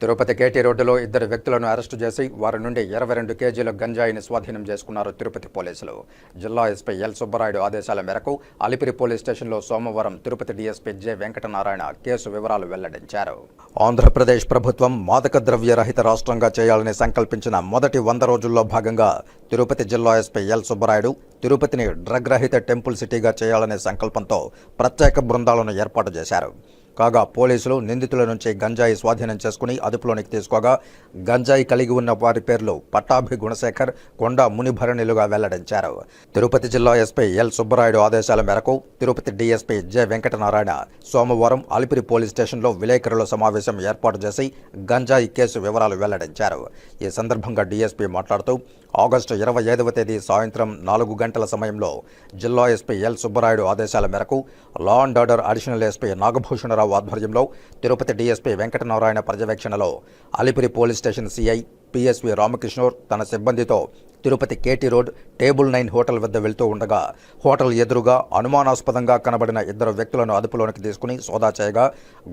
Tirupati KT రోడ్డులో ఇద్దరు వ్యక్తులను అరెస్టు చేసి వారి నుండి ఇరవై రెండు కేజీల గంజాయిని స్వాధీనం చేసుకున్నారు తిరుపతి పోలీసులు. జిల్లా ఎస్పీ ఎల్ సుబ్బరాయుడు ఆదేశాల మేరకు అలిపిరి పోలీస్ స్టేషన్లో సోమవారం Tirupati DSP J Venkatanarayana case వివరాలు వెల్లడించారు. ఆంధ్రప్రదేశ్ ప్రభుత్వం మాదక ద్రవ్య రహిత రాష్ట్రంగా చేయాలని సంకల్పించిన మొదటి వంద రోజుల్లో భాగంగా తిరుపతి జిల్లా ఎస్పీ ఎల్ సుబ్బరాయుడు తిరుపతిని డ్రగ్ రహిత టెంపుల్ సిటీగా చేయాలనే సంకల్పంతో ప్రత్యేక బృందాలను ఏర్పాటు చేశారు. కాగా పోలీసులు నిందితుల నుంచి గంజాయి స్వాధీనం చేసుకుని అదుపులోనికి తీసుకోగా గంజాయి కలిగి ఉన్న వారి పేర్లు పట్టాభి గుణశేఖర్ కొండ మునిభరణిలుగా వెల్లడించారు. తిరుపతి జిల్లా ఎస్పీ ఎల్ సుబ్బరాయుడు ఆదేశాల మేరకు తిరుపతి డీఎస్పీ జె వెంకటనారాయణ సోమవారం అలిపిరి పోలీస్ స్టేషన్లో విలేకరుల సమావేశం ఏర్పాటు చేసి గంజాయి కేసు వివరాలు వెల్లడించారు. ఈ సందర్భంగా డీఎస్పీ మాట్లాడుతూ ఆగస్టు ఇరవై ఐదవ తేదీ సాయంత్రం నాలుగు గంటల సమయంలో జిల్లా ఎస్పీ ఎల్ సుబ్బరాయుడు ఆదేశాల మేరకు law and order additional SP Nagabhushana Rao ఆధ్వర్యంలో తిరుపతి డీఎస్పీ వెంకటనారాయణ పర్యవేక్షణలో Alipiri police station CI PSV Ramakishore తన సిబ్బందితో Tirupati KT road table nine hotel వద్ద వెళ్తూ ఉండగా హోటల్ ఎదురుగా అనుమానాస్పదంగా కనబడిన ఇద్దరు వ్యక్తులను అదుపులోనికి తీసుకుని సోదా చేయగా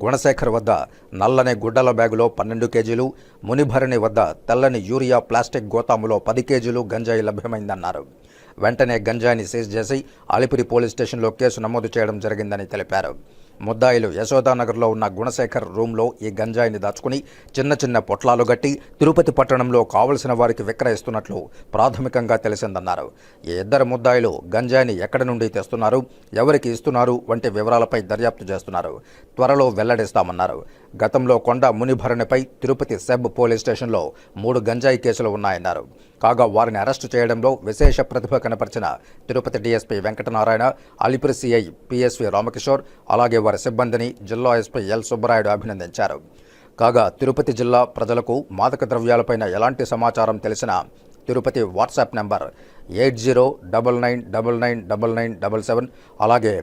గుణశేఖర్ వద్ద నల్లని గుడ్డల బ్యాగులో పన్నెండు కేజీలు మునిభరణి వద్ద తెల్లని యూరియా ప్లాస్టిక్ గోతాములో పది కేజీలు గంజాయి లభ్యమైందన్నారు. వెంటనే గంజాయిని సీజ్ చేసి అలిపిరి పోలీస్ స్టేషన్లో కేసు నమోదు చేయడం జరిగిందని తెలిపారు. ముద్దాయిలు యశోదానగర్లో ఉన్న గుణశేఖర్ రూమ్లో ఈ గంజాయిని దాచుకుని చిన్న చిన్న పొట్లాలు గట్టి తిరుపతి పట్టణంలో కావలసిన వారికి విక్రయిస్తున్నట్లు ప్రాథమికంగా తెలిసిందన్నారు. ఈ ఇద్దరు ముద్దాయిలు గంజాయిని ఎక్కడి నుండి తెస్తున్నారు ఎవరికి ఇస్తున్నారు వంటి వివరాలపై దర్యాప్తు చేస్తున్నారు. త్వరలో వెల్లడిస్తామన్నారు. గతంలో కొండ మునిభరణిపై తిరుపతి సెబ్ పోలీస్ స్టేషన్లో మూడు గంజాయి కేసులు ఉన్నాయన్నారు. కాగా వారిని అరెస్టు చేయడంలో విశేష ప్రతిభ కనపరిచిన Tirupati DSP Venkatanarayana Alipiri CI PSV Ramakishore అలాగే వారి సిబ్బందిని జిల్లా ఎస్పీ ఎల్ సుబ్బరాయుడు అభినందించారు. కాగా తిరుపతి జిల్లా ప్రజలకు మాదక ద్రవ్యాలపైన ఎలాంటి సమాచారం తెలిసినా Tirupati WhatsApp number eight zero double nine double nine double nine double seven. అలాగే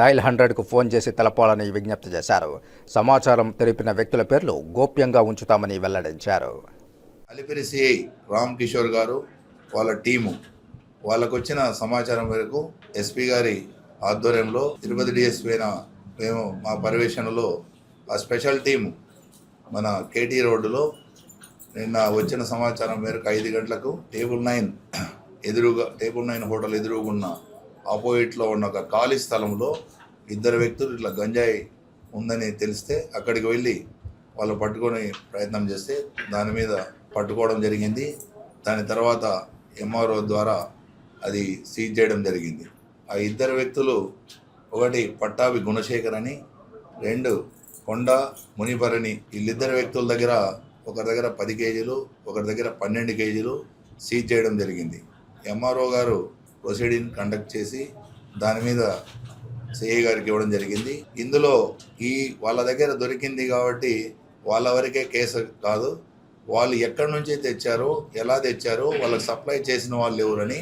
డైల్ హండ్రెడ్కు ఫోన్ చేసి తెలపాలని విజ్ఞప్తి చేశారు. సమాచారం తెలిపిన వ్యక్తుల పేర్లు గోప్యంగా ఉంచుతామని వెల్లడించారు. అలిపిరి సిఐ రామ్ కిషోర్ గారు వాళ్ళ టీము వాళ్ళకు వచ్చిన సమాచారం మేరకు ఎస్పీ గారి ఆధ్వర్యంలో తిరుపతి డిఎస్పీ అయిన మేము మా పర్యవేక్షణలో ఆ స్పెషల్ టీము మన కేటీ రోడ్డులో నిన్న వచ్చిన సమాచారం మేరకు ఐదు గంటలకు టేబుల్ నైన్ ఎదురుగా టేబుల్ నైన్ హోటల్ ఎదురుగున్న ఆపోజిట్లో ఉన్న ఒక ఖాళీ స్థలంలో ఇద్దరు వ్యక్తులు ఇట్లా గంజాయి ఉందని తెలిస్తే అక్కడికి వెళ్ళి వాళ్ళు పట్టుకొని ప్రయత్నం చేస్తే దాని మీద పట్టుకోవడం జరిగింది. దాని తర్వాత ఎంఆర్ఓ ద్వారా అది సీజ్ చేయడం జరిగింది. ఆ ఇద్దరు వ్యక్తులు ఒకటి పట్టాభి గుణశేఖర్ అని రెండు కొండ మునిపరని వీళ్ళిద్దరు వ్యక్తుల దగ్గర ఒకరి దగ్గర పది కేజీలు ఒకరి దగ్గర పన్నెండు కేజీలు సీజ్ చేయడం జరిగింది. ఎంఆర్ఓ గారు ప్రొసీడింగ్ కండక్ట్ చేసి దాని మీద సిఐ గారికి ఇవ్వడం జరిగింది. ఇందులో ఈ వాళ్ళ దగ్గర దొరికింది కాబట్టి వాళ్ళ వరకే కేసు కాదు. వాళ్ళు ఎక్కడి నుంచి తెచ్చారో ఎలా తెచ్చారో వాళ్ళకి సప్లై చేసిన వాళ్ళు ఎవరని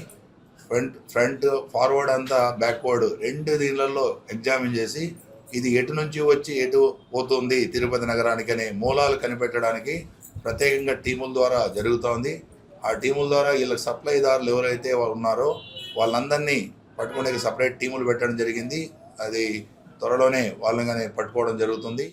ఫ్రంట్ ఫ్రంట్ ఫార్వర్డ్ అంతా బ్యాక్వర్డ్ రెండు దీనిలలో ఎగ్జామిన్ చేసి ఇది ఎటు నుంచి వచ్చి ఎటు పోతుంది తిరుపతి నగరానికి అనే మూలాలు కనిపెట్టడానికి ప్రత్యేకంగా టీముల ద్వారా జరుగుతోంది. ఆ టీముల ద్వారా వీళ్ళకి సప్లైదారులు ఎవరైతే ఉన్నారో వాళ్ళందరినీ పట్టుకునే సపరేట్ టీములు పెట్టడం జరిగింది. అది త్వరలోనే వాళ్ళని పట్టుకోవడం జరుగుతుంది.